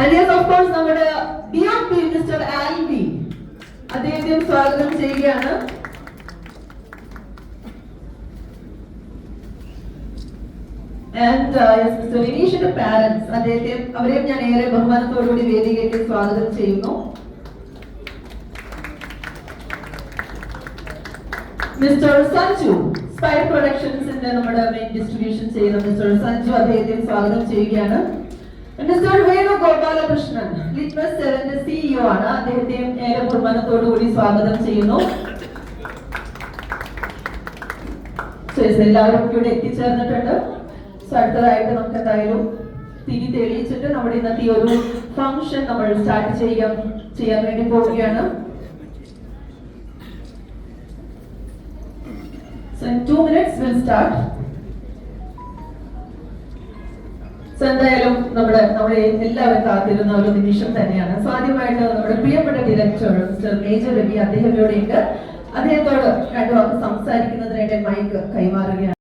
And yes നമ്മുടെ dear mister Albi അദ്ദേഹത്തെയും സ്വാഗതം ചെയ്യുകയാണ്. ആൻഡ് മിസ്റ്റർ വിനീഷിന്റെ പാരന്റ്സ് അദ്ദേഹത്തെ അവരെയും ഞാൻ ഏറെ ബഹുമാനത്തോടുകൂടി വേദികയ്ക്ക് സ്വാഗതം ചെയ്യുന്നു. മിസ്റ്റർ സഞ്ജു സ്പൈ പ്രൊഡക്ഷൻസിന്റെ നമ്മുടെ മെയിൻ ഡിസ്ട്രിബ്യൂഷൻ ചെയ്യുന്ന മിസ്റ്റർ സഞ്ജു അദ്ദേഹത്തെ സ്വാഗതം ചെയ്യുകയാണ്. ഗോപാലകൃഷ്ണൻ ലിറ്റ്മസ് സിഇഒ ആണ്. അദ്ദേഹത്തെയും ഏറെ ബഹുമാനത്തോടു കൂടി സ്വാഗതം ചെയ്യുന്നു. എല്ലാവരും ഇവിടെ എത്തിച്ചേർന്നിട്ടുണ്ട്. സോ അടുത്തതായിട്ട് നമുക്ക് എന്തായാലും തിരി തെളിയിച്ചിട്ട് നമ്മുടെ ഇന്നത്തെ ഈ ഒരു ഫംഗ്ഷൻ നമ്മൾ സ്റ്റാർട്ട് ചെയ്യാം ചെയ്യാൻ വേണ്ടി പോവുകയാണ്. So in two minutes we'll. So എന്തായാലും നമ്മുടെ നമ്മുടെ എല്ലാവരും കാത്തിരുന്ന ഒരു നിമിഷം തന്നെയാണ്. സോ ആദ്യമായിട്ട് നമ്മുടെ പ്രിയപ്പെട്ട ഡയറക്ടർ മിസ്റ്റർ മേജർ രവി അദ്ദേഹം ഇവിടെയുണ്ട്. അദ്ദേഹത്തോട് രണ്ടു വാക്ക് സംസാരിക്കുന്നതിനായിട്ട് മൈക്ക് കൈമാറുകയാണ്.